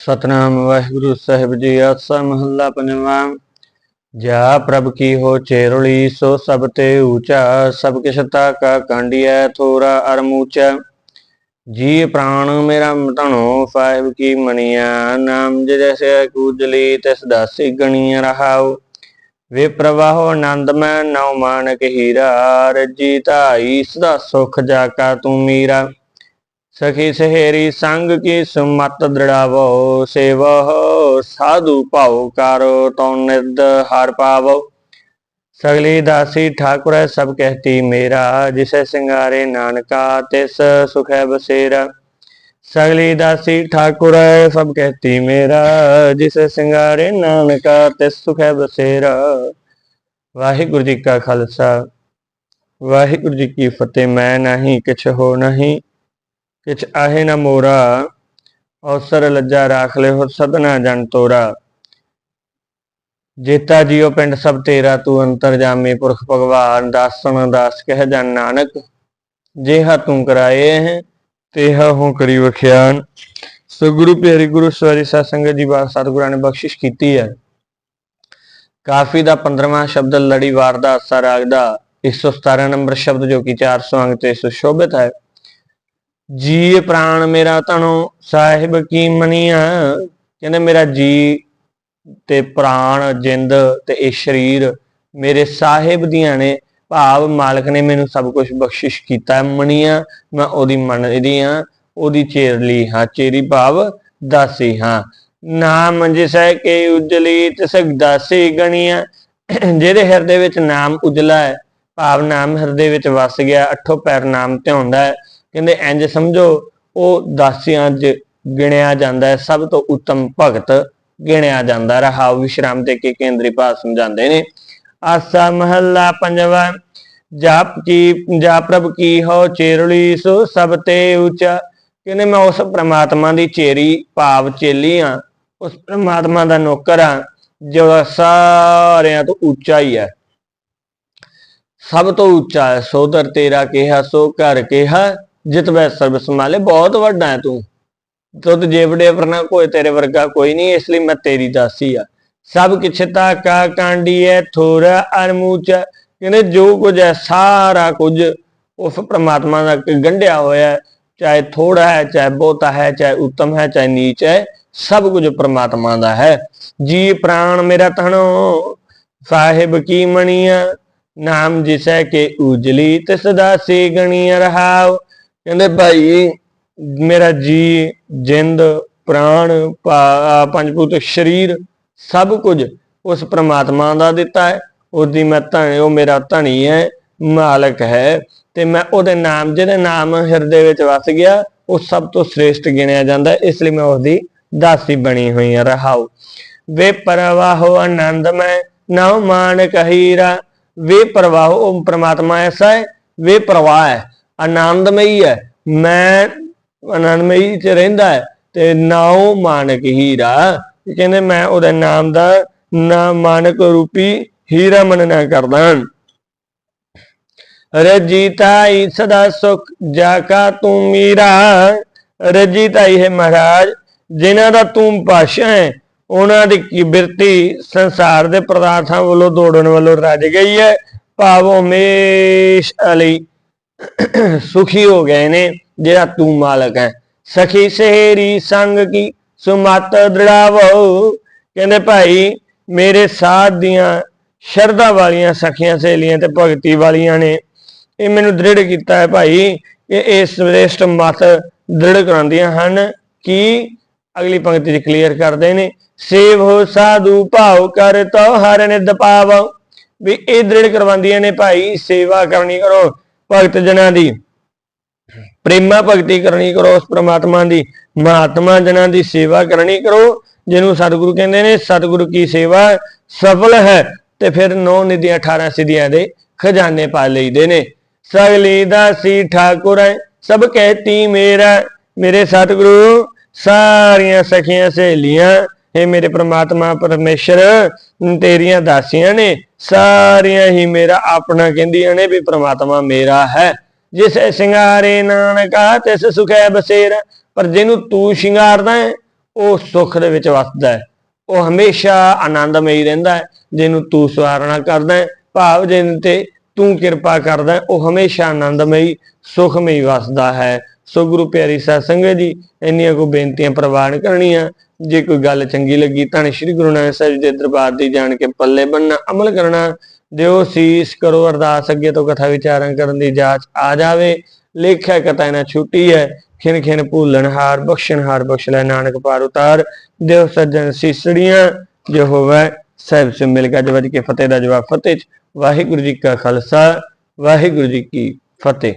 ਸਤਨਾਮ ਵਾਹਿਗੁਰੂ ਸਾਹਿਬ ਜੀ, ਆਸਾ ਮਹੱਲਾ ਪੰਜਵਾਂ। ਜਾ ਪ੍ਰਭ ਕੀ ਹੋ ਚੇਰਲੀ, ਸੋ ਸਭ ਤੇ ਊਚਾ, ਸਭ ਕਿਛ ਤਾ ਕਾ ਕਾਂਡੀਐ, ਥੋਰਾ ਅਰਮੂਚਾ ਜੀ ਪ੍ਰਾਣ ਮੇਰਾ ਧਣੋ ਸਾਹਿਬ ਕੀ ਮਣੀਆ ਨਾਮ ਜੈਸੇ ਕੂਜਲੀ, ਤਿਸ ਦਾਸੀ ਗਣੀਆ ਰਹਾਉ। ਵੇ ਪ੍ਰਵਾਹੋ ਆਨੰਦ ਮੈਂ, ਨਉ ਮਾਨਕ ਹੀਰਾ। ਰਜੀ ਧਾਈ, ਸਦਾ ਸੁਖ ਜਾ ਕਾ ਤੂੰ ਮੀਰਾ। ਸਖੀ ਸਹੇਰੀ ਸੰਗ ਕੀ ਸੁਮਤ ਦ੍ਰਿੜਾਵੋ? ਸੇਵਹੁ ਸਾਧੂ ਭਾਉ ਕਰੋ, ਤਉ ਨਿਰਦ ਹਰ ਪਾਵੋ। ਸਗਲੀ ਦਾਸੀ ਠਾਕੁਰ ਸਭ ਕਹਿਤੀ ਮੇਰਾ, ਜਿਸੇ ਸਿੰਗਾਰੇ ਨਾਨਕਾ, ਤਿਸ ਸੁਖੈ ਬਸੇਰਾ। ਸਗਲੀ ਦਾਸੀ ਠਾਕੁਰ ਸਭ ਕਹਿਤੀ ਮੇਰਾ, ਜਿਸੇ ਸਿੰਗਾਰੇ ਨਾਨਕਾ, ਤਿਸ ਸੁਖੈ ਬਸੇਰਾ। ਵਾਹਿਗੁਰੂ ਜੀ ਕਾ ਖਾਲਸਾ, ਵਾਹਿਗੁਰੂ ਜੀ ਕੀ ਫਤਿਹ, ਮੈਂ ਨਹੀਂ, ਕਿਛ ਹੋ ਨਹੀਂ। ਕਿਛ ਆਹੇ ਨਾ ਮੋਰਾ, ਔਸਰ ਲੱਜਾ ਰਾਖ ਲੈ ਹੋ ਸਦਨਾ ਜਨ ਤੋਰਾ। ਜੇਤਾ ਜੀਓ ਪਿੰਡ ਸਭ ਤੇਰਾ, ਤੂੰ ਅੰਤਰ ਜਾਮੇ ਪੁਰਖ ਭਗਵਾਨ ਦਾਸਨ ਦਾਸ ਕਹਿ ਜਨ ਨਾਨਕ। ਜਿਹਾ ਤੂੰ ਕਰਾਏ ਹੈ, ਤੇਹਾ ਹੂੰ ਕਰੀ ਵਖਿਆਨ। ਸੋ ਗੁਰੂ ਪਿਆਰੀ ਗੁਰੂ, ਸਵਾਰੀ ਸਾਧ ਸੰਗਤ ਜੀ ਬਾਤ ਸਤਿਗੁਰਾਂ ਨੇ ਬਖਸ਼ਿਸ਼ ਕੀਤੀ ਹੈ। ਕਾਫੀ ਦਾ 15ਵਾਂ ਸ਼ਬਦ ਲੜੀਵਾਰ ਦਾ ਅਸਾ ਰਾਗ ਦਾ 117 ਨੰਬਰ ਸ਼ਬਦ ਜੋ ਕਿ 400 ਅੰਗ ਤੇ ਸੁਸ਼ੋਭਿਤ ਹੈ। ਜੀ ਪ੍ਰਾਣ ਮੇਰਾ ਤਣੋ ਸਾਹਿਬ ਕੀ ਮਨੀਆ ਕਹਿੰਦੇ ਮੇਰਾ ਜੀ ਤੇ ਪ੍ਰਾਣ ਜਿੰਦ ਤੇ ਇਹ ਸਰੀਰ ਮੇਰੇ ਸਾਹਿਬ ਦੀਆਂ ਨੇ। ਭਾਵ ਮਾਲਕ ਨੇ ਮੈਨੂੰ ਸਭ ਕੁਝ ਬਖਸ਼ਿਸ਼ ਕੀਤਾ। ਹੈ ਮਣੀਆਂ ਮੈਂ ਉਹਦੀ ਮੰਨਦੀ ਹਾਂ, ਉਹਦੀ ਚੇਰਲੀ ਹਾਂ, ਚੇਰੀ ਭਾਵ ਦਾਸੀ ਹਾਂ। ਨਾਮ ਜਿਸ ਜਿਸੈ ਕੇ ਉਜਲੀ ਤਿਸ ਦਾਸੀ ਗਣੀਆਂ ਜਿਹਦੇ ਹਿਰਦੇ ਵਿੱਚ ਨਾਮ ਉਜਲਾ ਹੈ, ਭਾਵ ਨਾਮ ਹਿਰਦੇ ਵਿੱਚ ਵਸ ਗਿਆ, ਅਠੋ ਪੈਰ ਨਾਮ ਤੇ ਹੁੰਦਾ ਹੈ। ਕਹਿੰਦੇ, ਇੰਜ ਸਮਝੋ, ਉਹ ਦਾਸੀਆਂ 'ਚ ਗਿਣਿਆ ਜਾਂਦਾ ਹੈ, ਸਭ ਤੋਂ ਉੱਤਮ ਭਗਤ ਗਿਣਿਆ ਜਾਂਦਾ ਰਹਾ ਵਿਸ਼ਰਾਮ ਦੇ ਕੇ ਕੇਂਦਰੀ ਭਾਵ ਸਮਝਾਉਂਦੇ ਨੇ। ਆਸਾ ਮਹੱਲਾ ਪੰਜਵਾ, ਜਾਪ ਕੀ, ਜਾ ਪ੍ਰਭ ਕੀ ਹੋ, ਚੇਰਲੀ ਸੋ ਸਭ ਤੇ ਉੱਚਾ। ਕਹਿੰਦੇ, ਮੈਂ ਉਸ ਪ੍ਰਮਾਤਮਾ ਦੀ ਚੇਰੀ ਭਾਵ ਚੇਲੀ ਆ, ਉਸ ਪ੍ਰਮਾਤਮਾ ਦਾ ਨੌਕਰ ਆ, ਜੋ ਸਾਰਿਆਂ ਤੋਂ ਉੱਚਾ ਹੀ ਹੈ। ਸਭ ਤੋਂ ਉੱਚਾ ਹੈ, ਸੋਦਰ ਤੇਰਾ ਕਿਹਾ, ਸੋ ਘਰ ਕਿਹਾ ਜਿਤਵੈ ਸਰਬ ਸੰਭਾਲੇ ਬਹੁਤ ਵੱਡਾ ਹੈ ਤੂੰ। ਤੁਧ ਜੇਵੜੇ ਵਰਨਾ ਕੋਈ ਤੇਰੇ ਵਰਗਾ ਕੋਈ ਨਹੀਂ, ਇਸ ਲਈ ਮੈਂ ਤੇਰੀ ਦਾਸੀ ਆ। ਸਭ ਕਿਛ ਕਾ ਕਾਂਡੀ ਹੈ ਥੋੜਾ ਅਰਮੂਚ ਕਹਿੰਦੇ ਜੋ ਕੁਝ ਹੈ ਸਾਰਾ ਕੁਝ ਉਸ ਪ੍ਰਮਾਤਮਾ ਦਾ ਗੰਢਿਆ ਹੋਇਆ ਚਾਹੇ ਥੋੜਾ ਹੈ, ਚਾਹੇ ਬਹੁਤਾ ਹੈ, ਚਾਹੇ ਉੱਤਮ ਹੈ, ਚਾਹੇ ਨੀਚ ਹੈ, ਸਭ ਕੁਝ ਪ੍ਰਮਾਤਮਾ ਦਾ ਹੈ। ਜੀ ਪ੍ਰਾਣ ਮੇਰਾ ਤਣੋ ਸਾਹਿਬ ਕੀ ਮਣੀਆ ਨਾਮ ਜਿਸੈ ਕੇ ਉਜਲੀ, ਤਿਸ ਦਾ ਸੇ ਗਣੀਆ ਰਹਾਉ। ਕਹਿੰਦੇ ਭਾਈ, ਮੇਰਾ ਜੀ, ਜਿੰਦ, ਪ੍ਰਾਣ, ਭਾ- ਸਰੀਰ, ਸਭ ਕੁਝ ਉਸ ਪ੍ਰਮਾਤਮਾ ਦਾ ਦਿੱਤਾ ਹੈ। ਉਹਦੀ ਮੈਂ ਧਨ ਉਹ ਮੇਰਾ ਧਣੀ ਹੈ, ਮਾਲਕ ਹੈ। ਤੇ ਮੈਂ ਉਹਦੇ ਨਾਮ, ਜਿਹਦੇ ਨਾਮ ਹਿਰਦੇ ਵਿੱਚ ਵਸ ਗਿਆ, ਉਹ ਸਭ ਤੋਂ ਸ੍ਰੇਸ਼ਟ ਗਿਣਿਆ ਜਾਂਦਾ। ਇਸ ਲਈ ਮੈਂ ਉਹਦੀ ਦਾਸੀ ਬਣੀ ਹੋਈ ਹਾਂ, ਰਹਾਉ। ਵੇ ਪਰਵਾਹੋ ਆਨੰਦ ਮੈਂ ਨਾਉ ਮਾਨ ਕਹੀਰਾ। ਵੇ ਪ੍ਰਵਾਹ, ਉਹ ਪ੍ਰਮਾਤਮਾ ਐਸਾ ਹੈ, ਵੇ ਪ੍ਰਵਾਹ ਹੈ। ਆਨੰਦਮਈ ਹੈ। ਮੈਂ ਆਨੰਦਮਈ ਚ ਰਹਿੰਦਾ ਹੈ ਤੇ ਨਾਉ ਮਾਨਕ ਹੀਰਾ। ਕਹਿੰਦੇ ਮੈਂ ਉਹਦੇ ਨਾਮ ਦਾ ਨਾਮ ਮਾਨਕ ਰੂਪੀ ਹੀਰਾ ਮੰਨਣਾ ਕਰਦਾ ਹਾਂ। ਰਜੀਤਾਈ ਸਦਾ ਸੁਖ ਜਾ ਕਾ ਤੂੰ ਮੀਰਾ। ਰਜੀਤਾਈ ਹੈ ਮਹਾਰਾਜ, ਜਿਨ੍ਹਾਂ ਦਾ ਤੂੰ ਭਾਸ਼ਾ ਹੈ, ਉਹਨਾਂ ਦੀ ਕੀ ਬਿਰਤੀ ਸੰਸਾਰ ਦੇ ਪਦਾਰਥਾਂ ਵੱਲੋਂ ਦੌੜਨ ਵੱਲੋਂ ਰੱਜ ਗਈ ਹੈ। ਭਾਵ ਹਮੇਸ਼ ਅਲੀ। ਸੁਖੀ ਹੋ ਗਏ ਨੇ, ਜਿਹੜਾ ਤੂੰ ਮਾਲਕ ਹੈ। ਸਖੀ ਸਹੇਰੀ ਸੰਗ ਕੀ ਸੁਮਤ ਦ੍ਰਿੜਾਵੋ? ਕਹਿੰਦੇ ਭਾਈ, ਮੇਰੇ ਸਾਥ ਦੀਆਂ ਸ਼ਰਧਾ ਵਾਲੀਆਂ ਸਖੀਆਂ ਸਹੇਲੀਆਂ ਤੇ ਭਗਤੀ ਵਾਲੀਆਂ ਨੇ। ਇਹ ਮੈਨੂੰ ਦ੍ਰਿੜ ਕੀਤਾ ਹੈ ਭਾਈ, ਕਿ ਇਹ ਸ੍ਰੇਸ਼ਟ ਮਤ ਦ੍ਰਿੜ ਕਰਾਉਂਦੀਆਂ ਹਨ। ਕਿ? ਅਗਲੀ ਪੰਕਤੀ ਚ ਕਲੀਅਰ ਕਰਦੇ ਨੇ, ਸੇਵ ਹੋ ਸਾਧੂ ਭਾਉ ਕਰ ਤੋ ਹਰ ਨਿਦ ਪਾਵੋ। ਵੀ ਇਹ ਦ੍ਰਿੜ ਕਰਵਾਉਂਦੀਆਂ ਨੇ ਭਾਈ, ਸੇਵਾ ਕਰਨੀ ਕਰੋ। ਭਗਤ ਜਨਾਂ ਦੀ। ਪ੍ਰੇਮਾ ਭਗਤੀ ਕਰਨੀ ਕਰੋ ਉਸ ਪ੍ਰਮਾਤਮਾ ਦੀ। ਮਹਾਤਮਾ ਜਨਾਂ ਦੀ ਸੇਵਾ ਕਰਨੀ ਕਰੋ ਜਿਹਨੂੰ ਸਤਿਗੁਰੂ ਕਹਿੰਦੇ ਨੇ ਸਤਿਗੁਰੂ ਕੀ ਸੇਵਾ ਸਫਲ ਹੈ। ਤੇ ਫਿਰ ਨੌ ਨਿਧੀਆਂ 18 ਸਿਧੀਆਂ ਦੇ ਖਜ਼ਾਨੇ ਪਾ ਲਈਦੇ ਨੇ। ਸਗਲੀ ਦਾਸੀ ਠਾਕੁਰ ਹੈ, ਸਭ ਕਹਿਤੀ ਮੇਰਾ। ਮੇਰੇ ਸਤਿਗੁਰੂ ਸਾਰੀਆਂ ਸਖੀਆਂ ਸਹੇਲੀਆਂ ਇਹ ਮੇਰੇ ਪ੍ਰਮਾਤਮਾ ਪਰਮੇਸ਼ਰ ਤੇਰੀਆਂ ਦਾਸੀਆਂ ਨੇ ਸਾਰੀਆਂ ਹੀ ਮੇਰਾ ਆਪਣਾ ਕਹਿੰਦੀਆਂ ਨੇ ਵੀ ਪ੍ਰਮਾਤਮਾ ਮੇਰਾ ਹੈ। ਜਿਸ ਸਿੰਗਾਰੇ ਨਾਨਕਾ ਤਿਸ ਸੁਖੈ ਬਸੇਰ ਪਰ ਜਿਹਨੂੰ ਤੂੰ ਸ਼ਿੰਗਾਰਦਾ ਹੈ ਉਹ ਸੁੱਖ ਦੇ ਵਿੱਚ ਵਸਦਾ ਹੈ ਉਹ ਹਮੇਸ਼ਾ ਆਨੰਦਮਈ ਰਹਿੰਦਾ ਹੈ ਜਿਹਨੂੰ ਤੂੰ ਸਵਾਰਣਾ ਕਰਦਾ ਹੈ ਭਾਵ ਜਿਹਨ ਤੇ ਤੂੰ ਕਿਰਪਾ ਕਰਦਾ ਹੈ, ਉਹ ਹਮੇਸ਼ਾ ਆਨੰਦਮਈ ਸੁਖਮਈ ਵਸਦਾ ਹੈ। ਸੋ ਗੁਰੂ ਪਿਆਰੀ ਸਾਧ ਸੰਗਤ ਜੀ ਇੰਨੀਆਂ ਕੋ ਬੇਨਤੀਆਂ ਪ੍ਰਵਾਨ ਕਰਨੀਆਂ। ਜੇ ਕੋਈ ਗੱਲ ਚੰਗੀ ਲੱਗੀ ਤਾਂ ਸ੍ਰੀ ਗੁਰੂ ਨਾਨਕ ਸਾਹਿਬ ਜੀ ਦੇ ਦਰਬਾਰ ਦੀ ਜਾਣ ਕੇ ਪੱਲੇ ਬੰਨਣਾ ਅਮਲ ਕਰਨਾ, ਦਿਓ ਸੀਸ, ਕਰੋ ਅਰਦਾਸ, ਅੱਗੇ ਤੋਂ ਕਥਾ ਵਿਚਾਰਾਂ ਕਰਨ ਦੀ ਜਾਚ ਆ ਜਾਵੇ। ਲੇਖਿਆ ਕਥਾ ਇਹਨਾਂ ਛੁੱਟੀ ਹੈ, ਖਿਨ ਖਿਨ ਭੂਲਣ ਹਾਰ, ਬਖਸ਼ਣ ਹਾਰ ਬਖਸ਼ ਲੈ ਨਾਨਕ ਪਾਰ ਉਤਾਰ। ਦਿਓ ਸੱਜਣ ਸੀਸੜੀਆਂ, ਜੋ ਹੋਵੇ ਸਹਿਬ ਸੇ ਮਿਲ ਕੇ ਜਵਜ ਕੇ ਫਤਿਹ ਦਾ ਜਵਾਬ ਫਤਿਹ ਚ। ਵਾਹਿਗੁਰੂ ਜੀ ਕਾ ਖਾਲਸਾ, ਵਾਹਿਗੁਰੂ ਜੀ ਕੀ ਫਤਿਹ।